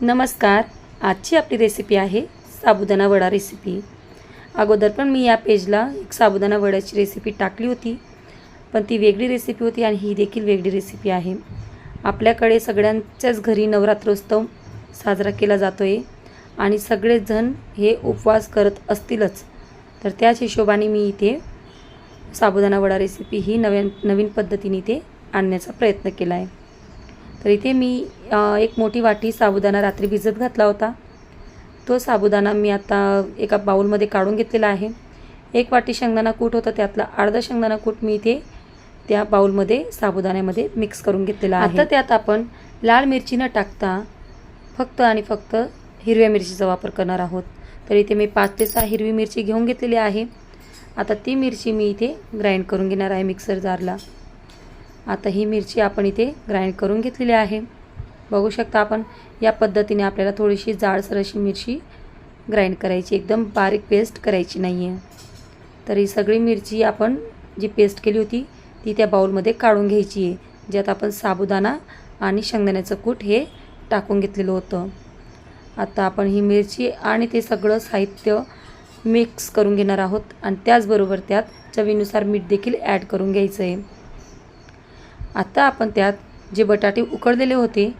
नमस्कार. आजची आपली रेसिपी आहे साबुदाणा वडा रेसिपी अगोदर पण मी या पेजला एक साबुदाणा वड्याची रेसिपी टाकली होती. पण ती वेगळी रेसिपी होती आणि ही देखील वेगळी रेसिपी आहे. आपल्याकडे सगळ्यांच्याच घरी नवरात्रोत्सव साजरा केला जातो आहे आणि सगळेजण हे उपवास करत असतीलच. तर त्याच हिशोबाने मी इथे साबुदाणा वडा रेसिपी ही नव्या नवीन पद्धतीने इथे आणण्याचा प्रयत्न केला आहे तर इथे मी एक मोठी वाटी साबुदाणा रात्री भिजत घातला होता. तो साबुदाणा मी आता एका बाऊलमध्ये काढून घेतलेला आहे. एक वाटी शेंगदाणा कूट होता त्यातला अर्धा शेंगदाणा कूट मी इथे त्या बाउलमध्ये साबुदाण्यामध्ये मिक्स करून घेतलेला आहे. आता त्यात आपण लाल मिरची न टाकता फक्त आणि फक्त हिरव्या मिरचीचा वापर करणार आहोत. तर इथे मी पाच ते सहा हिरवी मिरची घेऊन घेतलेली आहे. आता ती मिरची मी इथे ग्राइंड करून घेणार आहे मिक्सर जारला. आता ही मिरची आपण इथे ग्राइंड करून घेतलेली आहे. बघू शकता आपण या पद्धतीने आपल्याला थोडीशी जाडसर अशी मिरची ग्राइंड करायची. एकदम बारीक पेस्ट करायची नाही आहे तर ही सगळी मिरची आपण जी पेस्ट केली होती ती त्या बाउलमध्ये काढून घ्यायची आहे. ज्यात आपण साबुदाणा आणि शेंगदाण्याचं कूट हे टाकून घेतलेलं होतं. आता आपण ही मिरची आणि ते सगळं साहित्य मिक्स करून घेणार आहोत आणि त्याचबरोबर त्यात चवीनुसार मीठ देखील ॲड करून घ्यायचं आहे आता आपण त्यात जे बटाटे उकडलेले होते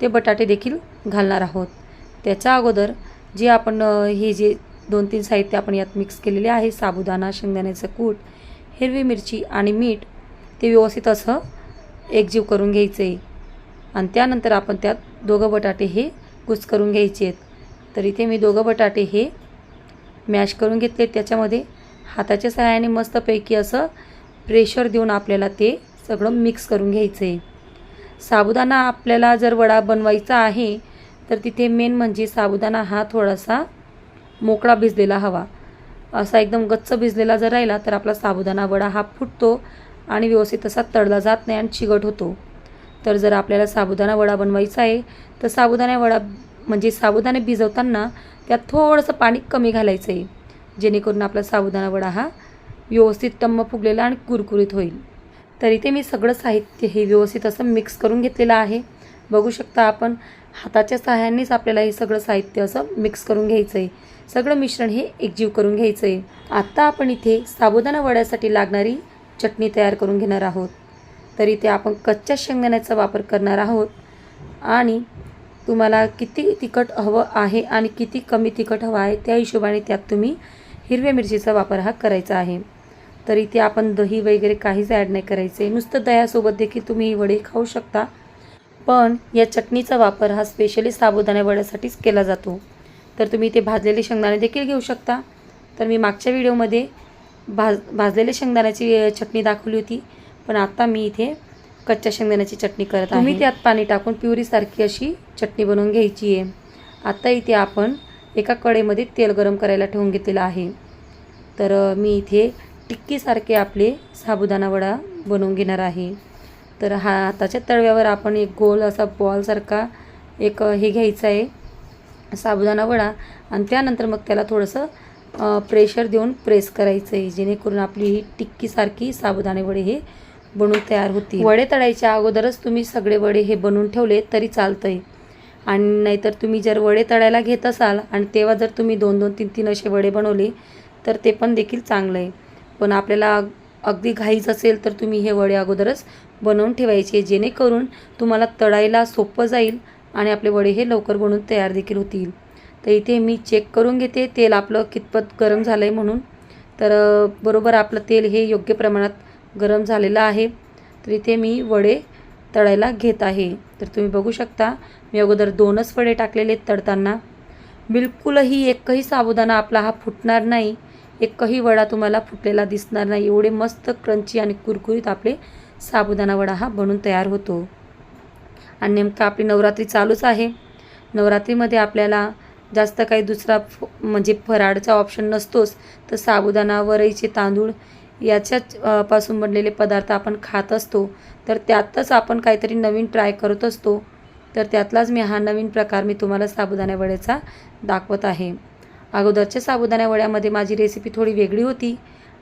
ते बटाटे देखील घालणार आहोत. त्याच्या अगोदर जे आपण हे जे दोन तीन साहित्य आपण यात मिक्स केलेले आहे साबुदाणा शेंगदाण्याचं कूट हिरवी मिरची आणि मीठ ते व्यवस्थित असं एकजीव करून घ्यायचं. आहे आणि त्यानंतर आपण त्यात दोघं बटाटे हे कुच करून घ्यायचे आहेत. तर इथे मी दोघं बटाटे हे मॅश करून घेतले त्याच्यामध्ये हाताच्या सहाय्याने मस्तपैकी असं प्रेशर देऊन आपल्याला ते सगळं मिक्स करून घ्यायचं आहे साबुदाणा आपल्याला जर वडा बनवायचा आहे तर तिथे मेन म्हणजे साबुदाणा हा थोडासा मोकळा भिजलेला हवा. असा एकदम गच्च भिजलेला जर राहिला तर आपला साबुदाणा वडा हा फुटतो आणि व्यवस्थित असा तळला जात नाही आणि चिकट होतो. तर जर आपल्याला साबुदाणा वडा बनवायचा आहे तर साबुदाणा वडा म्हणजे साबुदाणे भिजवताना त्यात थोडंसं पाणी कमी घालायचं आहे जेणेकरून आपला साबुदाणा वडा हा व्यवस्थित टम्म फुगलेला आणि कुरकुरीत होईल. तर इथे मी सगळं साहित्य हे व्यवस्थित असं मिक्स करून घेतलेलं आहे. बघू शकता आपण हाताच्या सहाय्यानेच आपल्याला हे सगळं साहित्य असं मिक्स करून घ्यायचं आहे सगळं मिश्रण हे एकजीव करून घ्यायचं आहे आत्ता आपण इथे साबुदाणा वड्यासाठी लागणारी चटणी तयार करून घेणार आहोत. तर इथे आपण कच्च्या शेंगदाण्याचा वापर करणार आहोत. आणि तुम्हाला किती तिखट हवं आहे आणि किती कमी तिखट हवं आहे त्या हिशोबाने त्यात तुम्ही हिरव्या मिरचीचा वापर हा करायचा आहे. तर इथे आपण दही वगैरे काहीच ॲड नाही करायचे. नुसतं दह्यासोबत देखील तुम्ही ही वडे खाऊ शकता. पण या चटणीचा वापर हा स्पेशली साबुदाणा वड्यासाठीच केला जातो. तर तुम्ही इथे भाजलेले शेंगदाणे देखील घेऊ शकता. तर मी मागच्या व्हिडिओमध्ये भाज भाजलेले शेंगदाण्याची चटणी दाखवली होती. पण आता मी इथे कच्च्या शेंगदाण्याची चटणी करत आहे. तुम्ही त्यात पाणी टाकून प्युरीसारखी अशी चटणी बनवून घ्यायची आहे. आता इथे आपण एका कढईमध्ये तेल गरम करायला ठेवून घेतलेलं आहे. तर मी इथे टिक्कीसारखे आपले साबुदाणा वडा बनवून घेणार आहे. तर हा हाताच्या तळव्यावर आपण एक गोल असा बॉलसारखा एक हे घ्यायचं आहे साबुदाणा वडा. आणि त्यानंतर मग त्याला थोडंसं प्रेशर देऊन प्रेस करायचं आहे जेणेकरून आपली ही टिक्कीसारखी साबुदाणे वडे हे बनून तयार होतील. वडे तळायच्या अगोदरच तुम्ही सगळे वडे हे बनवून ठेवले तरी चालतं आहे आणि नाहीतर तुम्ही जर वडे तळायला घेत असाल आणि तेव्हा जर तुम्ही दोन दोन तीन तीन असे वडे बनवले तर ते पण देखील चांगलं आहे. पण आपल्याला अगदी घाईच असेल तर तुम्ही हे वडे अगोदरच बनवून ठेवायचे जेणेकरून तुम्हाला तळायला सोपं जाईल आणि आपले वडे हे लवकर बनून तयार देखील होतील. तर इथे मी चेक करून घेते. तेल आपलं कितपत गरम झालं आहे म्हणून. तर बरोबर आपलं तेल हे योग्य प्रमाणात गरम झालेलं आहे. तर इथे मी वडे तळायला घेत आहे. तर तुम्ही बघू शकता मी अगोदर दोनच वडे टाकलेले आहेत तळताना. बिलकुलही एकही साबुदाणा आपला हा फुटणार नाही. एकही वडा तुम्हाला फुटलेला दिसणार नाही. एवढे मस्त क्रंची आणि कुरकुरीत आपले साबुदाणा वडा हा बनून तयार होतो. आणि नेमकं आपली नवरात्री चालूच आहे. नवरात्रीमध्ये आपल्याला जास्त काही दुसरा फ म्हणजे फराळचा ऑप्शन नसतोच. तर साबुदाणा वरईचे तांदूळ याच्याच पासून बनलेले पदार्थ आपण खात असतो. तर त्यातच आपण काहीतरी नवीन ट्राय करत असतो. तर त्यातलाच मी हा नवीन प्रकार मी तुम्हाला साबुदाणा वड्याचा दाखवत आहे. अगोदरच्या साबुदाणा वड्यामध्ये माझी रेसिपी थोडी वेगळी होती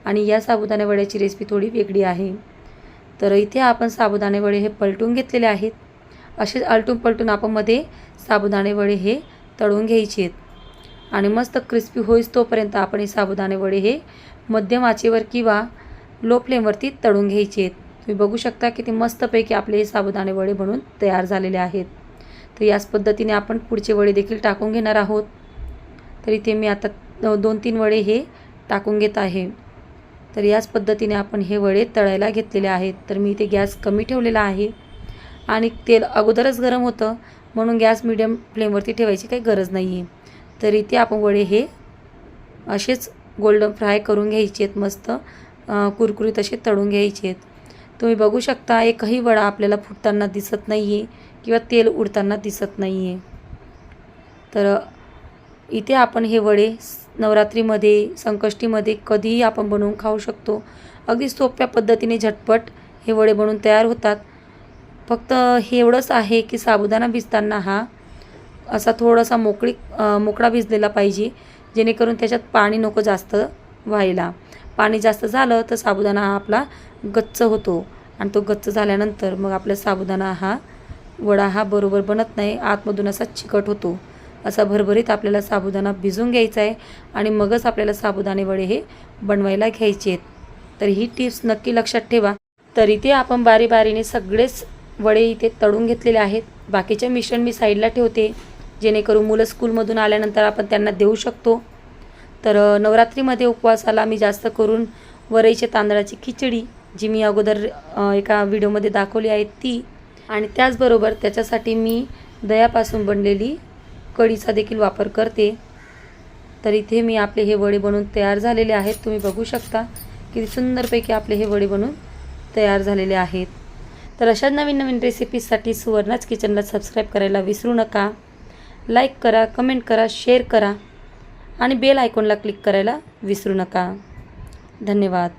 आणि या साबुदाणा वड्याची रेसिपी थोडी वेगळी आहे. तर इथे आपण साबुदाणे वडे हे पलटून घेतलेले आहेत. असेच आलटून पलटून आपण मध्ये साबुदाणे वडे हे तळून घ्यायचे आहेत. आणि मस्त क्रिस्पी होईस तोपर्यंत आपण हे साबुदाणे वडे हे मध्यम आचेवर किंवा लो फ्लेमवरती तळून घ्यायचे आहेत. तुम्ही बघू शकता किती मस्तपैकी आपले हे साबुदाणे वडे बनून तयार झालेले आहेत. तर याच पद्धतीने आपण पुढचे वडे देखील टाकून घेणार आहोत. तर इथे मी आता दोन तीन वडे हे टाकून घेत आहे. तर याच पद्धतीने आपण हे वडे तळायला घेतलेले आहेत. तर मी इथे गॅस कमी ठेवलेला आहे. आणि तेल अगोदरच गरम होतं म्हणून गॅस मिडियम फ्लेमवरती ठेवायची काही गरज नाही आहे तर इथे आपण वडे हे असेच गोल्डन फ्राय करून घ्यायचे आहेत मस्त कुरकुरीत असे तळून घ्यायचे आहेत तुम्ही बघू शकता एकही वडा आपल्याला फुटताना दिसत नाही आहे किंवा तेल उडताना दिसत नाही आहे तर इथे आपण हे वडे नवरात्रीमध्ये संकष्टीमध्ये कधीही आपण बनवून खाऊ शकतो. अगदी सोप्या पद्धतीने झटपट हे वडे बनवून तयार होतात. फक्त हे एवढंच आहे की साबुदाणा भिजताना हा असा थोडासा मोकळी मोकळा भिजलेला पाहिजे जेणेकरून त्याच्यात पाणी नको जास्त व्हायला. पाणी जास्त झालं तर साबुदाणा हा आपला गच्च होतो आणि तो गच्च झाल्यानंतर मग आपला साबुदाणा हा वडा हा बरोबर बनत नाही आतमधून असा चिकट होतो. असा भरभरीत आपल्याला साबुदाणा भिजून घ्यायचा आहे आणि मगच आपल्याला साबुदाणे वडे हे बनवायला घ्यायचे आहेत. तर ही टिप्स नक्की लक्षात ठेवा. तर इथे आपण बारी बारीने सगळेच वडे इथे तळून घेतलेले आहेत. बाकीचे मिश्रण मी साईडला ठेवते जेणेकरून मुलं स्कूलमधून आल्यानंतर आपण त्यांना देऊ शकतो. तर नवरात्रीमध्ये उपवासाला मी जास्त करून वरईच्या तांदळाची खिचडी जी मी अगोदर एका व्हिडिओमध्ये दाखवली आहे ती. आणि त्याचबरोबर त्याच्यासाठी मी दह्यापासून बनलेली कढीचा देखील वापर करते. तर इथे मी आपले हे वडे बनवून तयार झालेले आहेत. तुम्ही बघू शकता किती सुंदरपैकी आपले हे वडे बनवून तयार झालेले आहेत. तर अशा नवीन नवीन रेसिपीजसाठी सुवर्णाच किचनला सबस्क्राईब करायला विसरू नका. लाईक करा कमेंट करा शेअर करा आणि बेल आयकॉनला क्लिक करायला विसरू नका. धन्यवाद.